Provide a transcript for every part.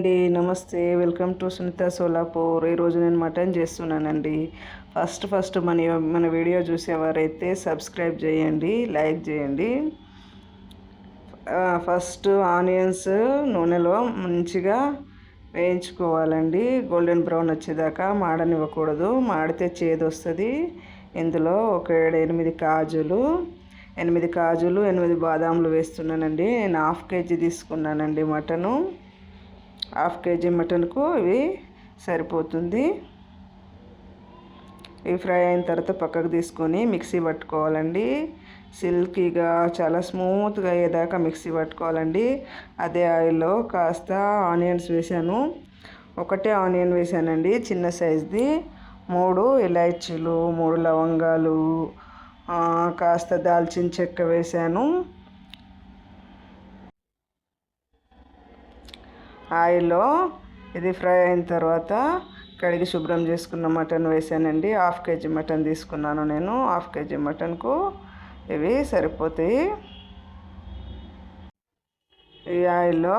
అండి నమస్తే. Welcome to Sunita Solapur. ఈరోజు నేను మటన్ చేస్తున్నానండి. ఫస్ట్ ఫస్ట్ మన మన వీడియో చూసేవారైతే సబ్స్క్రైబ్ చేయండి లైక్ చేయండి. ఫస్ట్ ఆనియన్స్ నూనెలో మంచిగా వేయించుకోవాలండి. గోల్డెన్ బ్రౌన్ వచ్చేదాకా మాడనివ్వకూడదు. మాడితే చేదు వస్తుంది ఇందులో ఒక ఏడు ఎనిమిది కాజులు ఎనిమిది కాజులు ఎనిమిది బాదాములు వేస్తున్నానండి. నేను హాఫ్ కేజీ తీసుకున్నానండి మటను. హాఫ్ కేజీ మటన్కు ఇవి సరిపోతుంది. ఇవి ఫ్రై అయిన తర్వాత పక్కకు తీసుకొని మిక్సీ పట్టుకోవాలండి. సిల్కీగా చాలా స్మూత్గా అయ్యేదాకా మిక్సీ పట్టుకోవాలండి. అదే ఆయిల్లో కాస్త ఆనియన్స్ వేసాను. ఒకటే ఆనియన్ వేసానండి చిన్న సైజ్ది. మూడు ఇలాచీలు మూడు లవంగాలు కాస్త దాల్చిన చెక్క వేసాను. ఆయిల్లో ఇది ఫ్రై అయిన తర్వాత కడిగి శుభ్రం చేసుకున్న మటన్ వేసానండి. హాఫ్ కేజీ మటన్ తీసుకున్నాను నేను. హాఫ్ కేజీ మటన్కు ఇవి సరిపోతాయి. ఈ ఆయిల్లో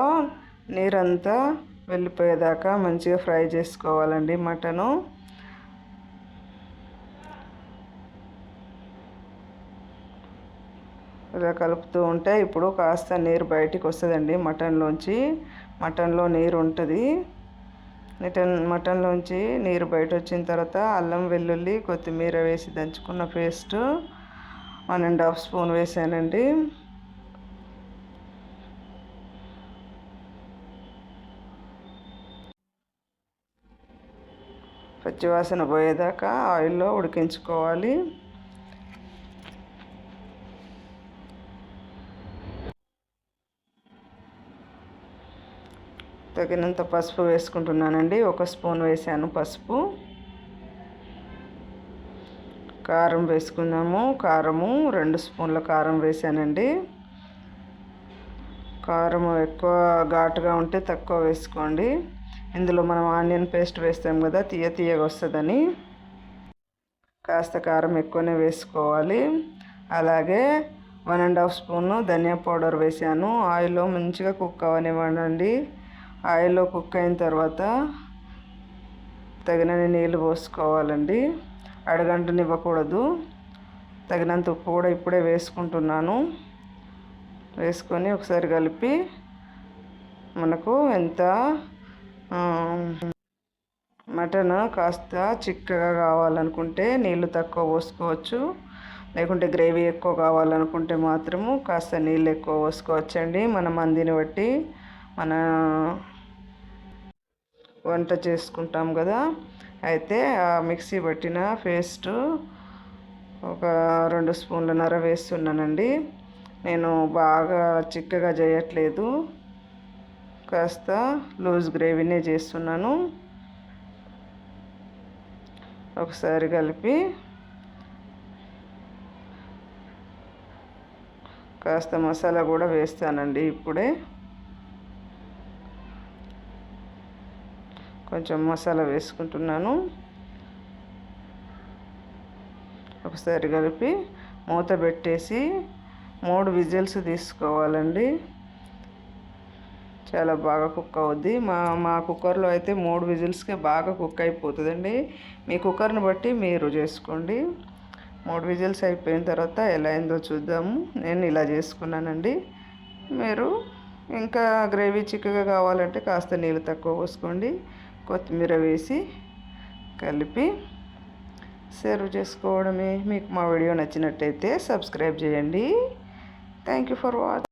నీరంతా వెళ్ళిపోయేదాకా మంచిగా ఫ్రై చేసుకోవాలండి మటను. ఇలా కలుపుతూ ఉంటే ఇప్పుడు కాస్త నీరు బయటికి వస్తుందండి మటన్లోంచి. మటన్లో నీరు ఉంటుంది. మటన్ మటన్లోంచి నీరు బయట వచ్చిన తర్వాత అల్లం వెల్లుల్లి కొత్తిమీర వేసి దంచుకున్న paste. One and half spoon వేసానండి. పచ్చివాసన పోయేదాకా ఆయిల్లో ఉడికించుకోవాలి. తగినంత పసుపు వేసుకుంటున్నానండి. ఒక స్పూన్ వేసాను పసుపు. కారం వేసుకుందాము. కారము రెండు స్పూన్ల కారం వేసానండి. కారం ఎక్కువ ఘాటుగా ఉంటే తక్కువ వేసుకోండి. ఇందులో మనం ఆనియన్ పేస్ట్ వేస్తాం కదా తీయ తీయగా వస్తుందని. కాస్త కారం ఎక్కువనే వేసుకోవాలి. అలాగే one and half spoon dhaniya powder వేసాను. ఆయిల్లో మంచిగా కుక్ అవనివ్వండి ఆయిల్లో కుక్ అయిన తర్వాత తగినన్ని నీళ్ళు పోసుకోవాలండి. అడగంటనివ్వకూడదు. తగినంత ఉప్పు కూడా ఇప్పుడే వేసుకుంటున్నాను. వేసుకొని ఒకసారి కలిపి మనకు ఎంత మటన్ కాస్త చిక్కగా కావాలనుకుంటే నీళ్ళు తక్కువ పోసుకోవచ్చు. లేకుంటే గ్రేవీ ఎక్కువ కావాలనుకుంటే మాత్రము కాస్త నీళ్ళు ఎక్కువ పోసుకోవచ్చండి. మన మందిని బట్టి మన వంట చేసుకుంటాం కదా. అయితే ఆ మిక్సీ పట్టిన పేస్ట్ ఒక రెండు స్పూన్లన్నర వేస్తున్నానండి. నేను బాగా చిక్కగా చేయట్లేదు. కాస్త లూజ్ గ్రేవీనే చేస్తున్నాను. ఒకసారి కలిపి కాస్త మసాలా కూడా వేస్తానండి ఇప్పుడే. కొంచెం మసాలా వేసుకుంటున్నాను. ఒకసారి కలిపి మూత పెట్టేసి మూడు విజిల్స్ తీసుకోవాలండి. చాలా బాగా కుక్ అవుద్ది. మా మా కుక్కర్లో అయితే మూడు విజిల్స్కే బాగా కుక్ అయిపోతుందండి. మీ కుక్కర్ని బట్టి మీరు చేసుకోండి. మూడు విజిల్స్ అయిపోయిన తర్వాత ఎలా అయిందో చూద్దాము. నేను ఇలా చేసుకున్నానండి. మీరు ఇంకా గ్రేవీ చిక్కగా కావాలంటే కాస్త నీళ్ళు తక్కువ పోసుకోండి. కొత్తిమీర వేసి కలిపి సర్వ్ చేసుకోవడమే. మీకు మా వీడియో నచ్చినట్టయితే సబ్స్క్రైబ్ చేయండి. Thank you for watch